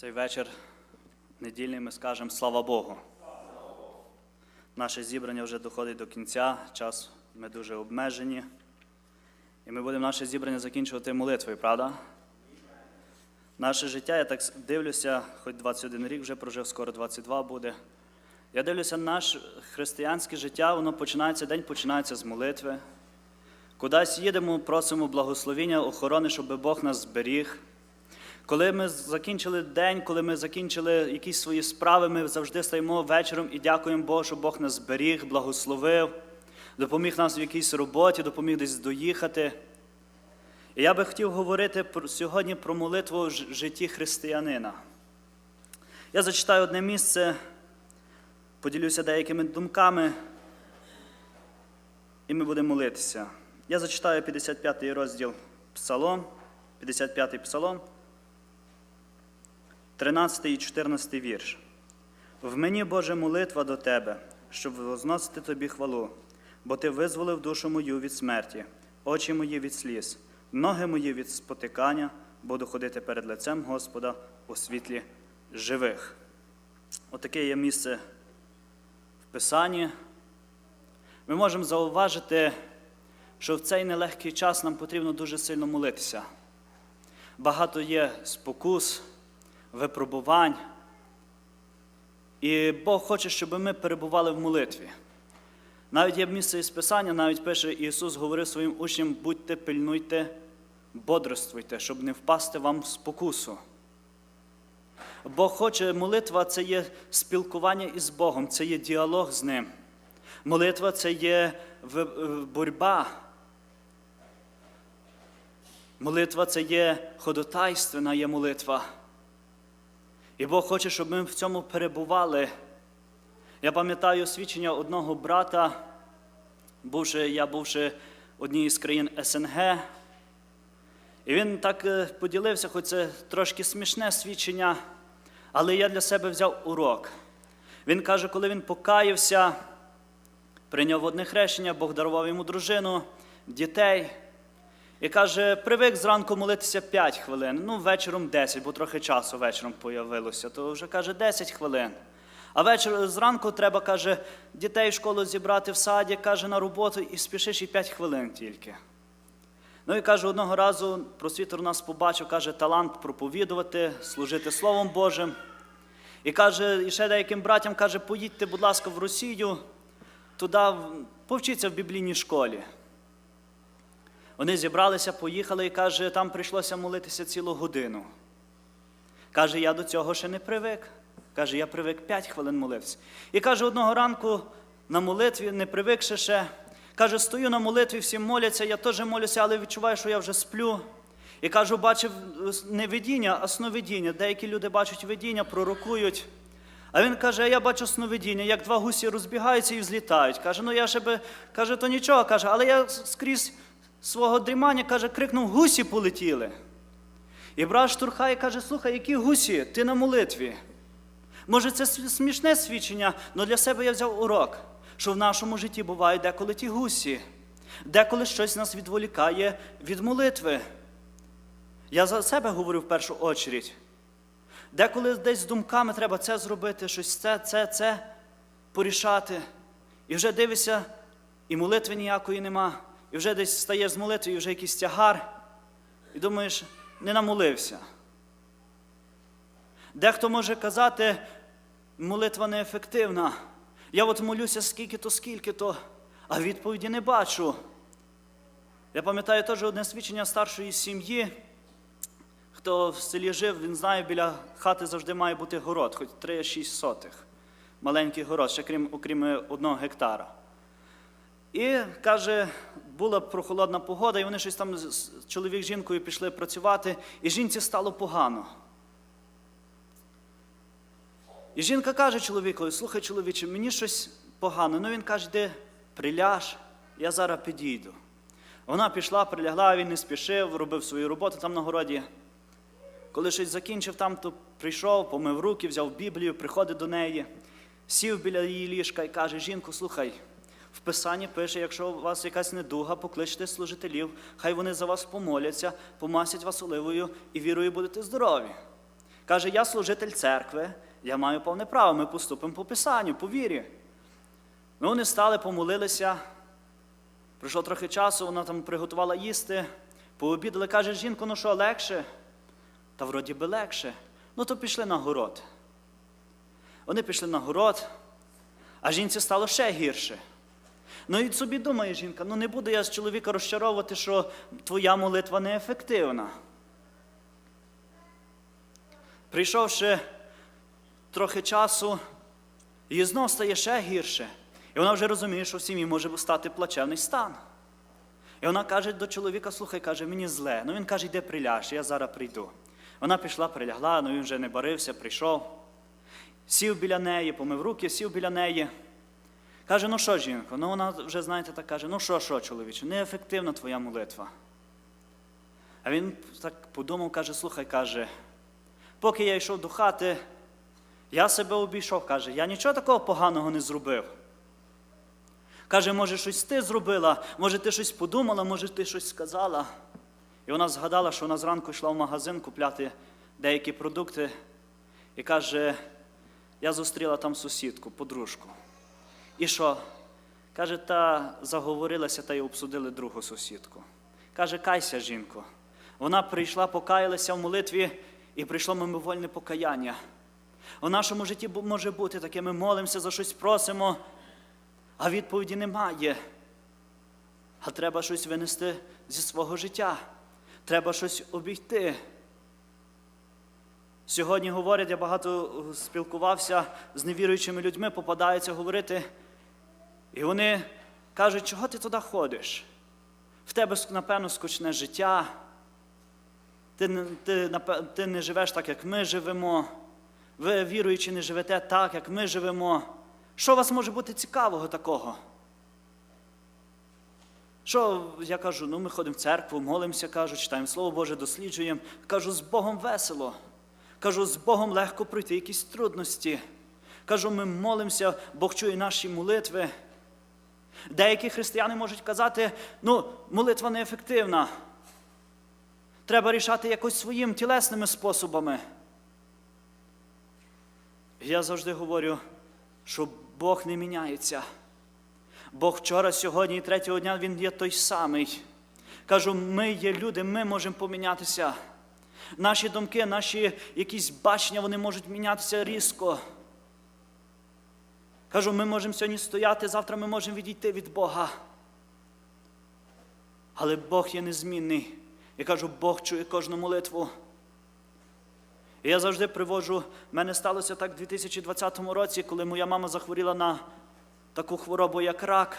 Цей вечір недільний ми скажемо слава Богу. Наше зібрання вже доходить до кінця, час ми дуже обмежені. І ми будемо наше зібрання закінчувати молитвою, правда? Наше життя, я так дивлюся, хоч 21 рік вже прожив, скоро 22 буде. Я дивлюся, наше християнське життя, воно починається, день починається з молитви. Кудись їдемо, просимо благословіння, охорони, щоб Бог нас зберіг. Коли ми закінчили день, коли ми закінчили якісь свої справи, ми завжди стаємо вечором і дякуємо Богу, що Бог нас зберіг, благословив, допоміг нас в якійсь роботі, допоміг десь доїхати. І я би хотів говорити сьогодні про молитву в житті християнина. Я зачитаю одне місце, поділюся деякими думками, і ми будемо молитися. Я зачитаю 55 й розділ Псалом, 55 Псалом. 13 і 14 вірш. В мені, Боже, молитва до Тебе, щоб возносити Тобі хвалу, бо Ти визволив душу мою від смерті, очі мої від сліз, ноги мої від спотикання, буду ходити перед лицем Господа у світлі живих. Отаке є місце в Писанні. Ми можемо зауважити, що в цей нелегкий час нам потрібно дуже сильно молитися. Багато є спокус, випробувань. І Бог хоче, щоб ми перебували в молитві. Навіть є місце із Писання, навіть пише Ісус говорив своїм учням, будьте, пильнуйте, бодрствуйте, щоб не впасти вам в спокусу. Бог хоче, молитва це є спілкування із Богом, це є діалог з Ним. Молитва це є в- боротьба. Молитва це є ходотайственна є молитва. І Бог хоче, щоб ми в цьому перебували. Я пам'ятаю свідчення одного брата, бувши, я бувши в із країн СНГ. І він так е, поділився, хоч це трошки смішне свідчення, але я для себе взяв урок. Він каже, коли він покаявся, прийняв одне хрещення, Бог дарував йому дружину, дітей. І каже, привик зранку молитися 5 хвилин, ну вечором 10, бо трохи часу вечором появилося, то вже каже 10 хвилин. А вечір зранку треба, каже, дітей в школу зібрати в саді, каже, на роботу і спішиш і 5 хвилин тільки. Ну і каже, одного разу просвітер нас побачив, каже, талант проповідувати, служити Словом Божим. І каже, і ще деяким братям каже, поїдьте, будь ласка, в Росію, туди повчіться в біблійній школі. Вони зібралися, поїхали і каже, там прийшлося молитися цілу годину. Каже, я до цього ще не привик. Каже, я привик 5 хвилин молився. І каже, одного ранку на молитві, не привикши ще, каже, стою на молитві, всі моляться, я теж молюся, але відчуваю, що я вже сплю. І кажу, бачив не видіння, а сновидіння. Деякі люди бачать видіння, пророкують. А він каже, я бачу сновидіння, як два гусі розбігаються і взлітають. Каже, ну я ще би, каже, то нічого, каже, але я скрізь свого дрімання, каже, крикнув, гусі полетіли. І брат штурхає, каже, слухай, які гусі, ти на молитві. Може, це смішне свідчення, але для себе я взяв урок, що в нашому житті бувають деколи ті гусі, деколи щось нас відволікає від молитви. Я за себе говорю в першу очередь. Деколи десь з думками треба це зробити, щось це, це, це порішати. І вже дивишся, і молитви ніякої нема, і вже десь стаєш з молитви, і вже якийсь тягар, і думаєш, не намолився. Дехто може казати, молитва неефективна. Я от молюся скільки-то, скільки-то, а відповіді не бачу. Я пам'ятаю теж одне свідчення старшої сім'ї. Хто в селі жив, він знає, біля хати завжди має бути город, хоч 3-6 сотих. Маленький город, ще крім, окрім одного гектара. І каже, була прохолодна погода, і вони щось там з- чоловік з жінкою пішли працювати, і жінці стало погано. І жінка каже чоловікові, слухай, чоловіче, мені щось погано. Ну він каже, де приляж, я зараз підійду. Вона пішла, прилягла, він не спішив, робив свою роботу там на городі. Коли щось закінчив там, то прийшов, помив руки, взяв Біблію, приходить до неї, сів біля її ліжка і каже: жінку, слухай, в Писанні пише, якщо у вас якась недуга, покличте служителів, хай вони за вас помоляться, помасять вас оливою і вірою будете здорові. Каже, я служитель церкви, я маю повне право, ми поступимо по Писанню, по вірі. Ну, вони стали, помолилися. Пройшло трохи часу, вона там приготувала їсти, пообідали, каже, жінку, ну що, легше? Та вроді би легше. Ну, то пішли на город. Вони пішли на город, а жінці стало ще гірше. Ну і собі думає жінка, ну не буду я з чоловіка розчаровувати, що твоя молитва неефективна. Прийшовши трохи часу, їй знов стає ще гірше. І вона вже розуміє, що в сім'ї може стати плачевний стан. І вона каже до чоловіка, слухай, каже, мені зле. Ну він каже, йди приляж, я зараз прийду. Вона пішла, прилягла, ну він вже не барився, прийшов. Сів біля неї, помив руки, сів біля неї. Каже, ну що, жінко? Ну вона вже, знаєте, так каже, ну що, що, чоловіче, неефективна твоя молитва. А він так подумав, каже, слухай, каже, поки я йшов до хати, я себе обійшов, каже, я нічого такого поганого не зробив. Каже, може, щось ти зробила, може, ти щось подумала, може, ти щось сказала. І вона згадала, що вона зранку йшла в магазин купляти деякі продукти. І каже, я зустріла там сусідку, подружку. І що? Каже, та заговорилася та й обсудили другу сусідку. Каже, кайся, жінко. Вона прийшла, покаялася в молитві і прийшло мимовольне покаяння. У нашому житті може бути таке, ми молимося, за щось просимо, а відповіді немає. А треба щось винести зі свого життя. Треба щось обійти. Сьогодні говорять, я багато е, спілкувався з невіруючими людьми, попадаються говорити, і вони кажуть, чого ти туди ходиш? В тебе, напевно, скучне життя, ти, ти, ти не живеш так, як ми живемо, ви, віруючі, не живете так, як ми живемо. Що у вас може бути цікавого такого? Що я кажу, ну ми ходимо в церкву, молимося, кажу, читаємо Слово Боже, досліджуємо. Кажу, з Богом весело. Кажу, з Богом легко пройти якісь трудності. Кажу, ми молимося, Бог чує наші молитви. Деякі християни можуть казати, ну, молитва неефективна. Треба рішати якось своїм тілесними способами. Я завжди говорю, що Бог не міняється. Бог вчора, сьогодні і третього дня Він є той самий. Кажу, ми є люди, ми можемо помінятися. Наші думки, наші якісь бачення, вони можуть мінятися різко. Кажу, ми можемо сьогодні стояти, завтра ми можемо відійти від Бога. Але Бог є незмінний. Я кажу, Бог чує кожну молитву. І я завжди приводжу, в мене сталося так у 2020 році, коли моя мама захворіла на таку хворобу, як рак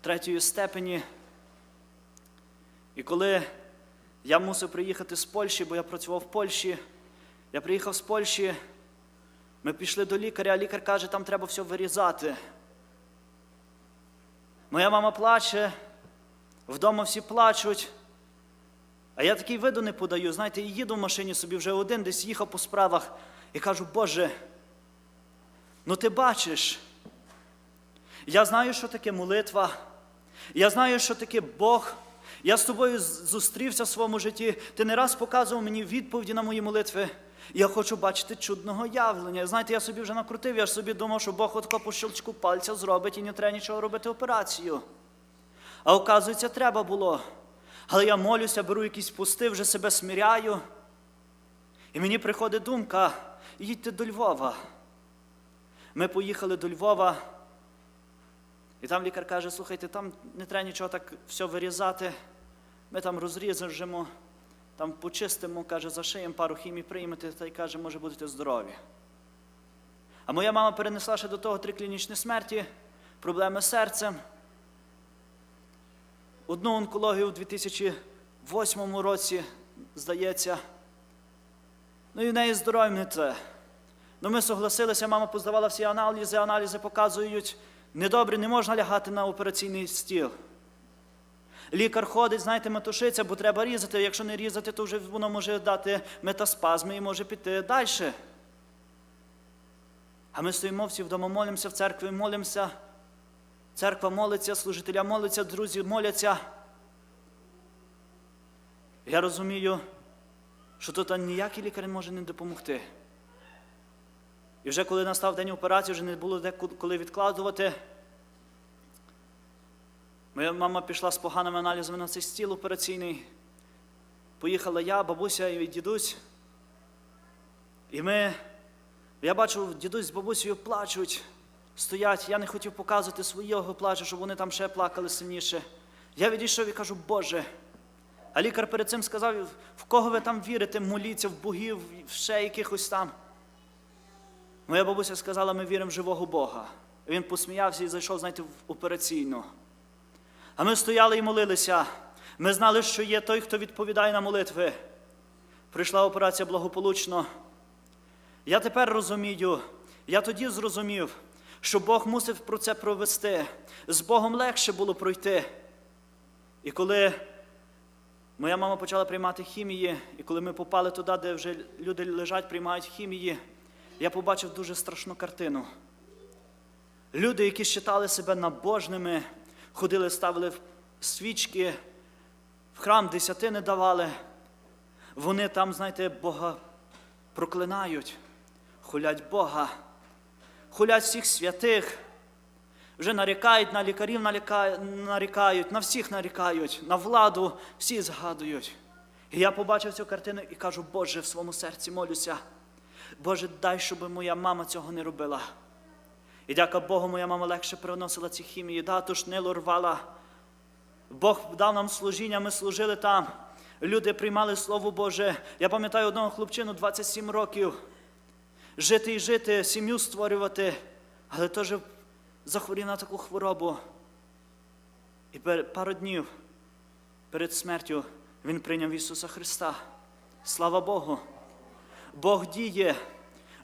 третьої степені. І коли я мусив приїхати з Польщі, бо я працював в Польщі, я приїхав з Польщі, ми пішли до лікаря, а лікар каже, там треба все вирізати. Моя мама плаче, вдома всі плачуть. А я такий виду не подаю, знаєте, і їду в машині собі вже один, десь їхав по справах і кажу, Боже, ну ти бачиш, я знаю, що таке молитва, я знаю, що таке Бог. Я з тобою зустрівся в своєму житті. Ти не раз показував мені відповіді на мої молитви. Я хочу бачити чудного явлення. Знаєте, я собі вже накрутив, я ж собі думав, що Бог отко по щелчку пальця зробить і не треба нічого робити операцію. А оказується, треба було. Але я молюся, беру якісь пусти, вже себе сміряю. І мені приходить думка, їдьте до Львова. Ми поїхали до Львова, і там лікар каже, слухайте, там не треба нічого так все вирізати. Ми там розріжемо, там почистимо, каже, зашиємо пару хімій приймете, та й каже, може, будете здорові. А моя мама перенесла ще до того три клінічні смерті, проблеми з серцем. Одну онкологію у 2008 році, здається. Ну і в неї здоров'я не те. Ну ми согласилися, мама поздавала всі аналізи, аналізи показують, недобре, не можна лягати на операційний стіл. Лікар ходить, знаєте, метушиться, бо треба різати. Якщо не різати, то вже воно може дати метаспазми і може піти далі. А ми стоїмо всі вдома, молимося в церкві, молимося. Церква молиться, служителя моляться, друзі моляться. Я розумію, що тут ніякий лікар може не допомогти. І вже коли настав день операції, вже не було де коли відкладувати. Моя мама пішла з поганими аналізами на цей стіл операційний. Поїхала я, бабуся і дідусь. І ми, я бачу, дідусь з бабусею плачуть, стоять. Я не хотів показувати свого плачу, щоб вони там ще плакали сильніше. Я відійшов і кажу, Боже. А лікар перед цим сказав, в кого ви там вірите, моліться, в богів, в ще якихось там. Моя бабуся сказала, ми віримо в живого Бога. Він посміявся і зайшов, знаєте, в операційну. А ми стояли і молилися. Ми знали, що є той, хто відповідає на молитви. Прийшла операція благополучно. Я тепер розумію, я тоді зрозумів, що Бог мусив про це провести. З Богом легше було пройти. І коли моя мама почала приймати хімії, і коли ми попали туди, де вже люди лежать, приймають хімії, я побачив дуже страшну картину. Люди, які вважали себе набожними, ходили, ставили свічки, в храм десятини давали. Вони там, знаєте, Бога проклинають, хулять Бога, хулять всіх святих, вже нарікають на лікарів, нарікають, на всіх нарікають, на владу, всі згадують. І я побачив цю картину і кажу, Боже, в своєму серці молюся. Боже, дай, щоб моя мама цього не робила. І дяка Богу, моя мама легше переносила ці хімії, да, ту шнилу рвала. Бог дав нам служіння, ми служили там. Люди приймали Слово Боже. Я пам'ятаю одного хлопчину 27 років. Жити і жити, сім'ю створювати, але теж захворів на таку хворобу. І пару днів перед смертю він прийняв Ісуса Христа. Слава Богу! Бог діє,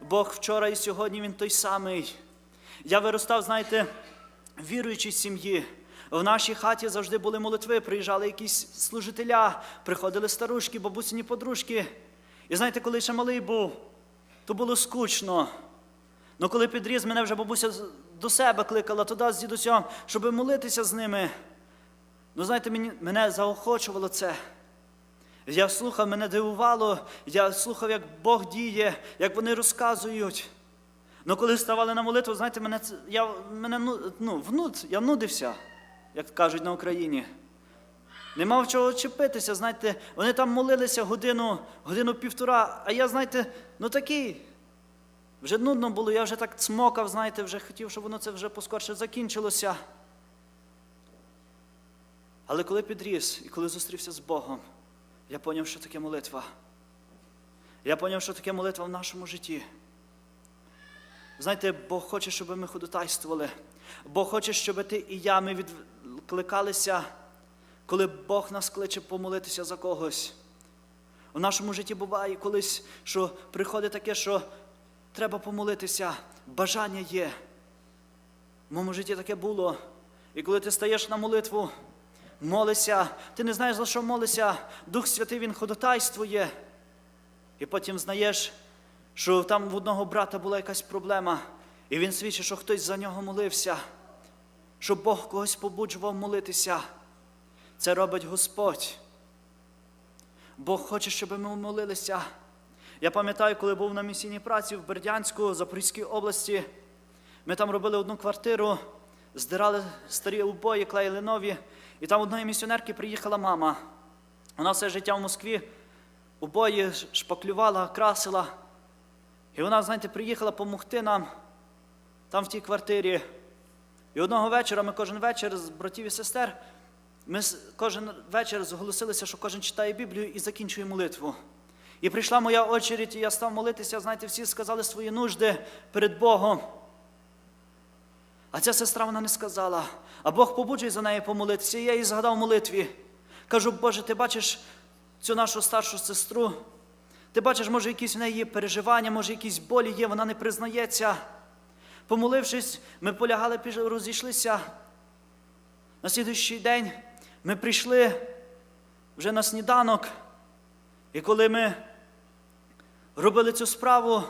Бог вчора і сьогодні Він той самий. Я виростав, знаєте, віруючій сім'ї. В нашій хаті завжди були молитви, приїжджали якісь служителя, приходили старушки, бабусині подружки. І знаєте, коли ще малий був, то було скучно. Ну коли підріс, мене вже бабуся до себе кликала туди з дідусем, щоб молитися з ними. Ну, знаєте, мені, мене заохочувало це. Я слухав, мене дивувало, я слухав, як Бог діє, як вони розказують. Ну коли ставали на молитву, знаєте, мене, я, мене ну, ну, внуд, я нудився, як кажуть на Україні. Не мав чого чепитися, знаєте, вони там молилися годину, годину півтора, а я, знаєте, ну такий. Вже нудно було, я вже так цмокав, знаєте, вже хотів, щоб воно це вже поскорше закінчилося. Але коли підріс і коли зустрівся з Богом, я поняв, що таке молитва. Я поняв, що таке молитва в нашому житті. Знаєте, Бог хоче, щоб ми ходотайствували. Бог хоче, щоб ти і я ми відкликалися, коли Бог нас кличе помолитися за когось. У нашому житті буває колись, що приходить таке, що треба помолитися, бажання є. В моєму житті таке було. І коли ти стаєш на молитву, молишся, ти не знаєш, за що молишся, Дух Святий Він ходотайствує. І потім знаєш, що там в одного брата була якась проблема, і він свідчить, що хтось за нього молився, що Бог когось побуджував молитися. Це робить Господь. Бог хоче, щоб ми молилися. Я пам'ятаю, коли був на місійній праці в Бердянську, Запорізькій області, ми там робили одну квартиру, здирали старі убої, клеїли нові. І там одної місіонерки приїхала мама. Вона все життя в Москві обої шпаклювала, красила. І вона, знаєте, приїхала допомогти нам там в тій квартирі. І одного вечора ми кожен вечір з братів і сестер, ми кожен вечір зголосилися, що кожен читає Біблію і закінчує молитву. І прийшла моя очередь, і я став молитися, знаєте, всі сказали свої нужди перед Богом. А ця сестра вона не сказала, а Бог побуджує за нею помолитися. І я їй згадав молитві. Кажу, Боже, ти бачиш цю нашу старшу сестру. Ти бачиш, може, якісь в неї є переживання, може, якісь болі є, вона не признається. Помолившись, ми полягали, розійшлися. На слідуючий день ми прийшли вже на сніданок. І коли ми робили цю справу,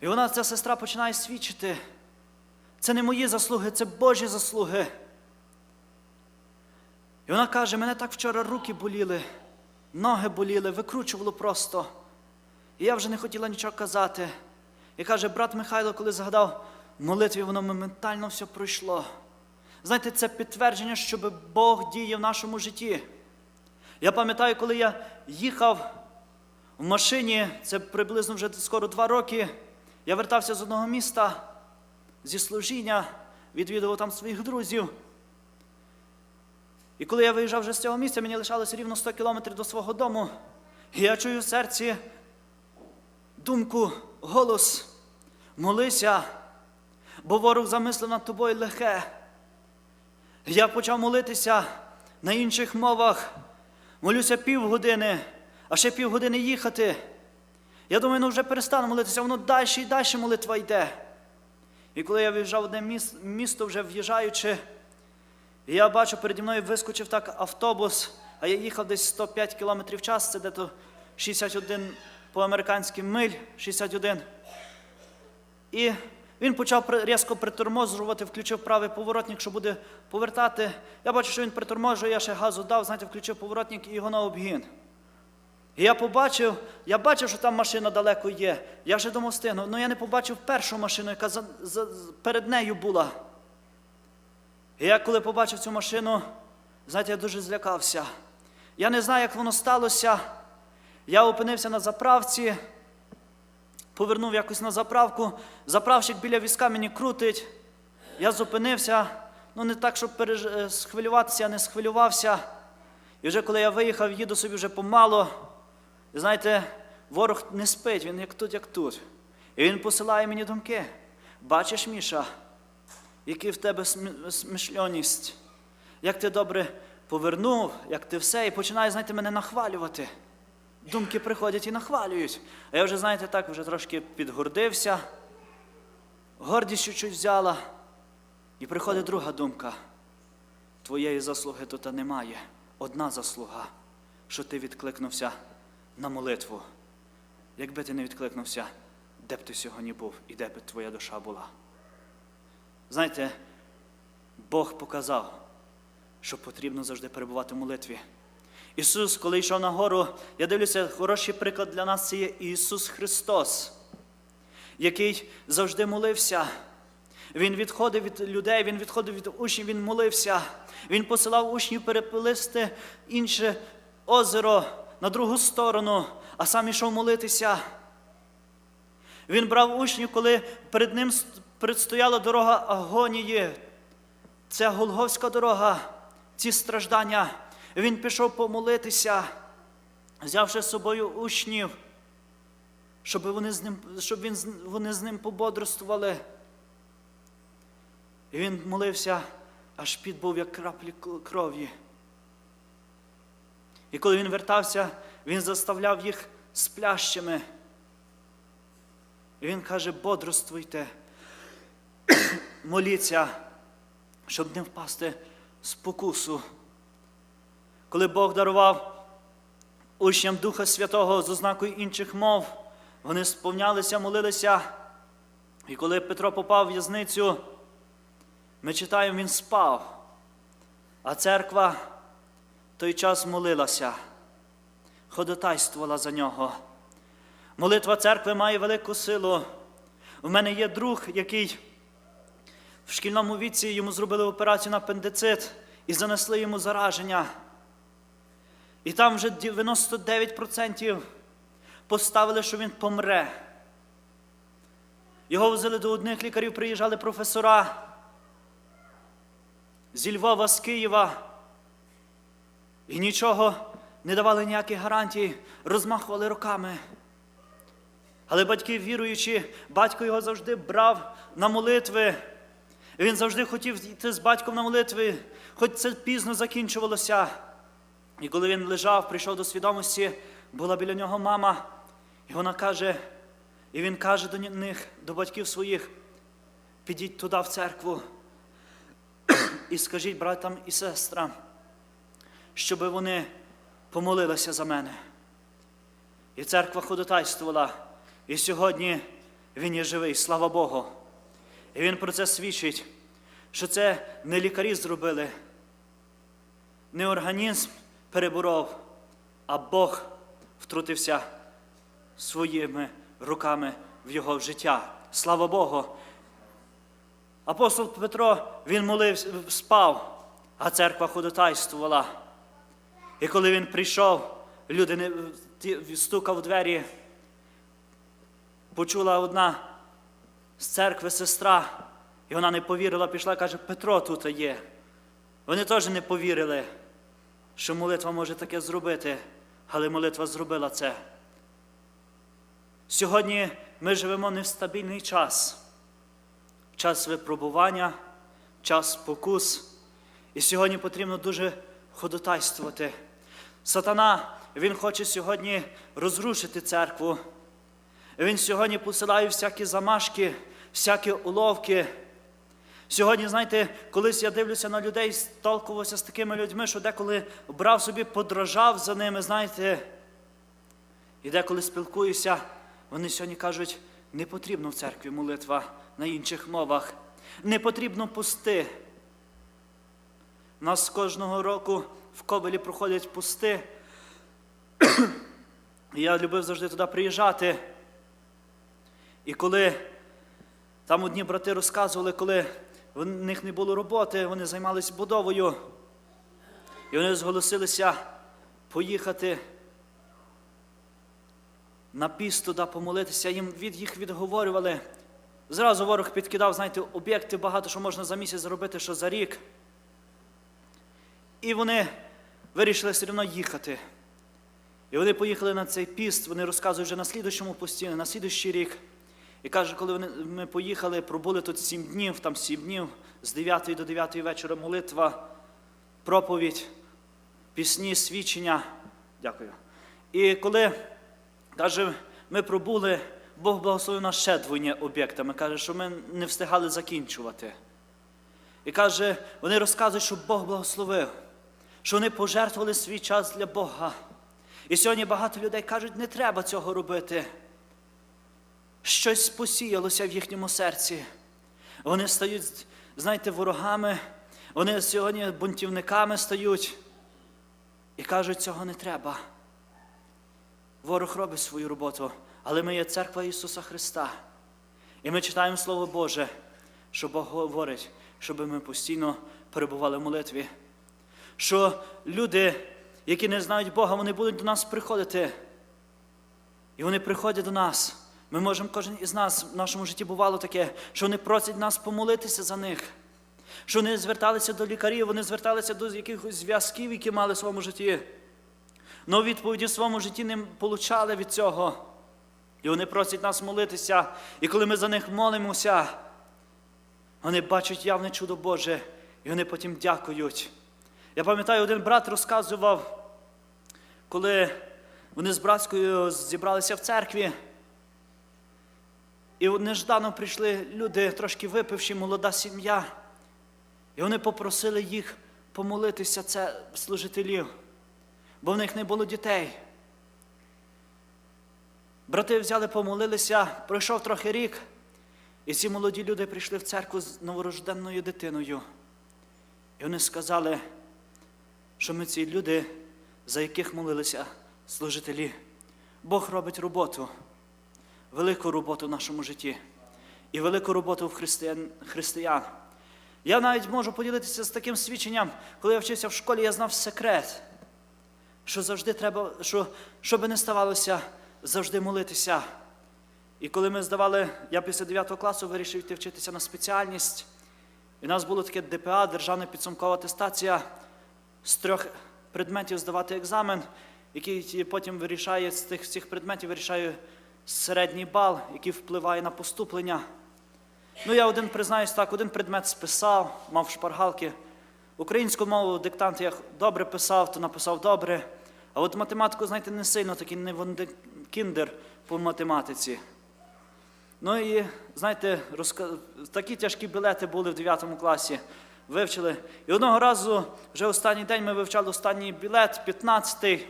і вона, ця сестра, починає свідчити. Це не мої заслуги, це Божі заслуги. І вона каже, мене так вчора руки боліли. Ноги боліли, викручувало просто. І я вже не хотіла нічого казати. І каже, брат Михайло, коли згадав в молитві, воно моментально все пройшло. Знаєте, це підтвердження, щоб Бог діє в нашому житті. Я пам'ятаю, коли я їхав в машині, це приблизно вже скоро два роки. Я вертався з одного міста зі служіння, відвідував там своїх друзів. І коли я виїжджав вже з цього місця, мені лишалося рівно 100 кілометрів до свого дому. І я чую в серці думку, голос, молися, бо ворог замислив над тобою лихе. Я почав молитися на інших мовах. Молюся півгодини, а ще півгодини їхати. Я думаю, ну вже перестану молитися, воно далі і далі молитва йде. І коли я виїжджав в одне місто, вже в'їжджаючи, і я бачу, переді мною вискочив так автобус, а я їхав десь 105 км в час, це дето 61 по американським миль, 61. І він почав різко притормозувати, включив правий поворотник, що буде повертати. Я бачу, що він приторможує, я ще газу дав, знаєте, включив поворотник і його на обгін. І я побачив, я бачив, що там машина далеко є. Я вже думав стигну, але я не побачив першу машину, яка за, за, перед нею була. І я коли побачив цю машину, знаєте, я дуже злякався. Я не знаю, як воно сталося. Я опинився на заправці, повернув якось на заправку. Заправщик біля візка мені крутить. Я зупинився, ну не так, щоб переж... е, схвилюватися, я не схвилювався. І вже коли я виїхав, їду собі вже помало. І знаєте, ворог не спить, він як тут, як тут. І він посилає мені думки. Бачиш, Міша, який в тебе смі- смишльоність, як ти добре повернув, як ти все, і починає, знаєте, мене нахвалювати. Думки приходять і нахвалюють. А я вже, знаєте, так вже трошки підгордився, гордість чуть-чуть взяла. І приходить друга думка. Твоєї заслуги тут немає. Одна заслуга, що ти відкликнувся на молитву. Якби ти не відкликнувся, де б ти сьогодні був і де б твоя душа була. Знаєте, Бог показав, що потрібно завжди перебувати в молитві. Ісус, коли йшов на гору, я дивлюся, хороший приклад для нас це є Ісус Христос, який завжди молився. Він відходив від людей, він відходив від учнів, він молився. Він посилав учнів переплисти інше озеро на другу сторону, а сам ішов молитися. Він брав учнів, коли перед ним предстояла дорога агонії. Це Голговська дорога, ці страждання. Він пішов помолитися, взявши з собою учнів, щоб вони з ним, щоб він, вони з ним пободрствували. І він молився, аж під був як краплі крові. І коли він вертався, він заставляв їх сплящими. І він каже, бодрствуйте, моліться, щоб не впасти спокусу. Коли Бог дарував учням Духа Святого з ознакою інших мов, вони сповнялися, молилися. І коли Петро попав в в'язницю, ми читаємо, він спав, а церква в той час молилася, ходатайствувала за нього. Молитва церкви має велику силу. У мене є друг, який в шкільному віці йому зробили операцію на апендицит і занесли йому зараження. І там вже 99% поставили, що він помре. Його возили до одних лікарів, приїжджали професора зі Львова, з Києва. І нічого не давали ніяких гарантій, розмахували руками. Але батьки віруючи, батько його завжди брав на молитви. Він завжди хотів йти з батьком на молитви, хоч це пізно закінчувалося. І коли він лежав, прийшов до свідомості, була біля нього мама, і вона каже, і він каже до них, до батьків своїх, підіть туди в церкву і скажіть братам і сестрам, щоб вони помолилися за мене. І церква ходатайствувала, і сьогодні він є живий, слава Богу. І він про це свідчить, що це не лікарі зробили, не організм переборов, а Бог втрутився своїми руками в його життя. Слава Богу! Апостол Петро, він молився, спав, а церква ходотайствувала. І коли він прийшов, люди не стукав в двері, почула одна з церкви сестра, і вона не повірила, пішла, каже, Петро тут є. Вони теж не повірили, що молитва може таке зробити, але молитва зробила це. Сьогодні ми живемо не в стабільний час, час випробування, час спокус. І сьогодні потрібно дуже ходотайствувати. Сатана, він хоче сьогодні розрушити церкву. Він сьогодні посилає всякі замашки, всякі уловки. Сьогодні, знаєте, колись я дивлюся на людей, сталкувався з такими людьми, що деколи брав собі, подражав за ними, знаєте. І деколи спілкуюся, вони сьогодні кажуть, не потрібно в церкві молитва на інших мовах, не потрібно пусти. Нас кожного року в Ковелі проходять пусти. Я любив завжди туди приїжджати. І коли там одні брати розказували, коли в них не було роботи, вони займалися будовою, і вони зголосилися поїхати на піст туди помолитися, їм від їх відговорювали. Зразу ворог підкидав, знаєте, об'єкти багато, що можна за місяць зробити, що за рік. І вони вирішили все одно їхати. І вони поїхали на цей піст, вони розказують вже на слідущому пості, на слідущий рік. І каже, коли ми поїхали, пробули тут сім днів, там сім днів, з 9 до 9 вечора молитва, проповідь, пісні, свідчення. Дякую. І коли, каже, ми пробули, Бог благословив нас ще двоє об'єктами. Каже, що ми не встигали закінчувати. І каже, вони розказують, що Бог благословив, що вони пожертвували свій час для Бога. І сьогодні багато людей кажуть, не треба цього робити. Щось посіялося в їхньому серці. Вони стають, знаєте, ворогами, вони сьогодні бунтівниками стають і кажуть, цього не треба. Ворог робить свою роботу, але ми є церква Ісуса Христа. І ми читаємо Слово Боже, що Бог говорить, щоб ми постійно перебували в молитві. Що люди, які не знають Бога, вони будуть до нас приходити. І вони приходять до нас. Ми можемо, кожен із нас в нашому житті бувало таке, що вони просять нас помолитися за них. Що вони зверталися до лікарів, вони зверталися до якихось зв'язків, які мали в своєму житті. Но відповіді в своєму житті не получали від цього. І вони просять нас молитися. І коли ми за них молимося, вони бачать явне чудо Боже, і вони потім дякують. Я пам'ятаю, один брат розказував, коли вони з братською зібралися в церкві. І неждано прийшли люди, трошки випивші, молода сім'я. І вони попросили їх помолитися, це служителів, бо в них не було дітей. Брати взяли, помолилися, пройшов трохи рік, і ці молоді люди прийшли в церкву з новорожденною дитиною. І вони сказали, що ми ці люди, за яких молилися служителі. Бог робить роботу, велику роботу в нашому житті і велику роботу в християн. християн. Я навіть можу поділитися з таким свідченням, коли я вчився в школі, я знав секрет, що завжди треба, що, що би не ставалося, завжди молитися. І коли ми здавали, я після 9 класу вирішив йти вчитися на спеціальність. І у нас було таке ДПА, державна підсумкова атестація, з трьох предметів здавати екзамен, який потім вирішає з тих всіх предметів, вирішає середній бал, який впливає на поступлення. Ну, я один признаюсь так, один предмет списав, мав шпаргалки. Українську мову диктант я добре писав, то написав добре. А от математику, знаєте, не сильно такий не кіндер по математиці. Ну і, знаєте, розка... такі тяжкі білети були в 9 класі. Вивчили. І одного разу, вже останній день ми вивчали останній білет, 15-й,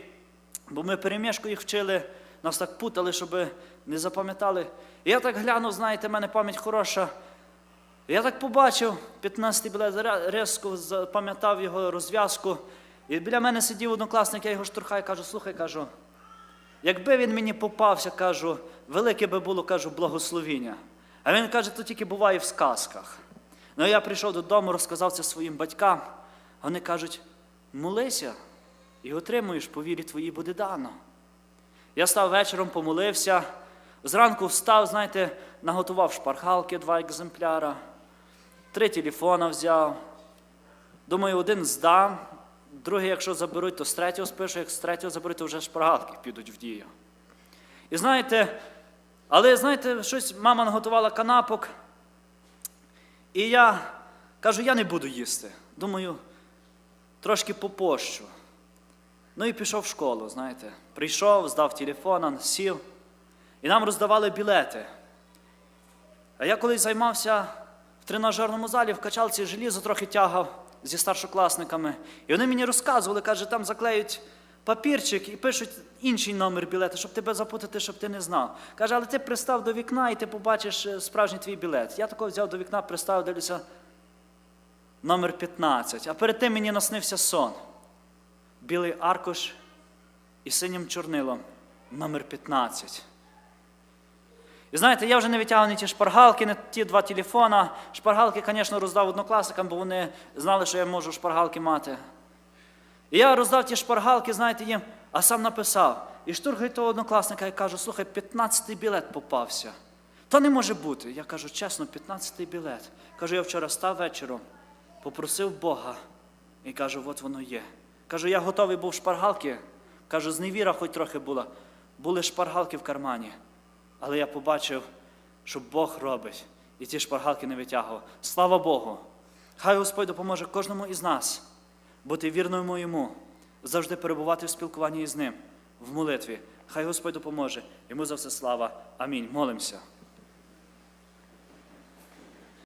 бо ми перемішку їх вчили, нас так путали, щоб не запам'ятали. Я так глянув, знаєте, в мене пам'ять хороша. Я так побачив 15-й білет, резко запам'ятав його розв'язку. І біля мене сидів однокласник, я його штурхаю, кажу, слухай, кажу, якби він мені попався, кажу, велике би було, кажу, благословіння. А він каже, то тільки буває в сказках. Ну я прийшов додому, розказав це своїм батькам. Вони кажуть, молися і отримуєш, по вірі твоїй буде дано. Я став вечором, помолився. Зранку встав, знаєте, наготував шпаргалки два екземпляра, три телефона взяв. Думаю, один здам, другий, якщо заберуть, то з третього спишу, як з третього заберуть, то вже шпаргалки підуть в дію. І знаєте, але знаєте, щось мама наготувала канапок, і я кажу, я не буду їсти. Думаю, трошки попощу. Ну і пішов в школу, знаєте. Прийшов, здав телефон, сів, і нам роздавали білети. А я колись займався в тренажерному залі, в качалці желізо трохи тягав зі старшокласниками. І вони мені розказували, каже, там заклеють папірчик і пишуть інший номер білета, щоб тебе запутати, щоб ти не знав. Каже, але ти пристав до вікна і ти побачиш е, справжній твій білет. Я такого взяв до вікна, пристав, дивлюся, номер 15. А перед тим мені наснився сон. Білий аркуш і синім чорнилом, номер 15. І знаєте, я вже не витягав ні ті шпаргалки, ні ті два телефона. Шпаргалки, звісно, роздав однокласникам, бо вони знали, що я можу шпаргалки мати. І я роздав ті шпаргалки, знаєте, їм, а сам написав. І штургаю того однокласника і кажу, слухай, 15-й білет попався. То не може бути. Я кажу, чесно, 15-й білет. Кажу, я вчора став вечором, попросив Бога і кажу, от воно є. Кажу, я готовий був шпаргалки. Кажу, зневіра хоч трохи була. Були шпаргалки в кармані. Але я побачив, що Бог робить, і ті шпаргалки не витягував. Слава Богу! Хай Господь допоможе кожному із нас бути вірною йому, завжди перебувати в спілкуванні із ним, в молитві. Хай Господь допоможе. Йому за все слава. Амінь. Молимося.